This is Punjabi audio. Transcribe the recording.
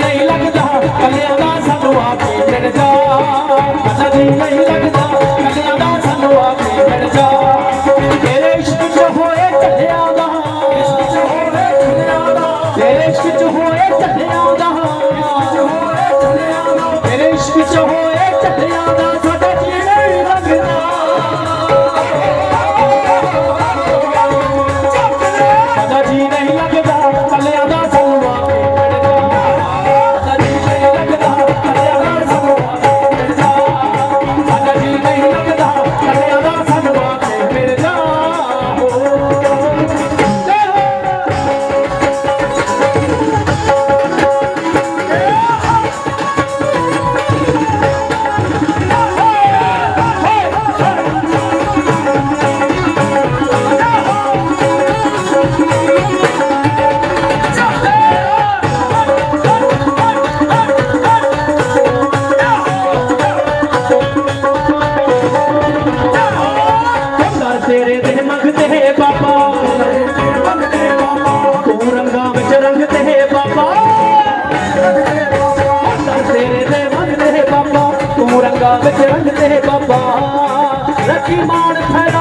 ਨਹੀਂ ਲੱਗਦਾ ਕੱਲਿਆਂ ਦਾ ਸਾਨੂੰ ਆਪੇ ਮਿਲ ਜਾ। ਨਹੀਂ ਤੇਰੇ ਦੇ ਮੰਗਦੇ ਹੈ ਬਾਬਾ। ਤੂੰ ਰੰਗਾਂ ਵਿੱਚ ਰੰਗਦੇ ਹੈ ਬਾਬਾ। ਤੇਰੇ ਦੇ ਮੰਗਦੇ ਹੈ ਬਾਬਾ। ਤੂੰ ਰੰਗਾਂ ਵਿੱਚ ਰੰਗਦੇ ਹੈ ਬਾਬਾ। ਰੱਖੀ ਮਾਣ ਫੈ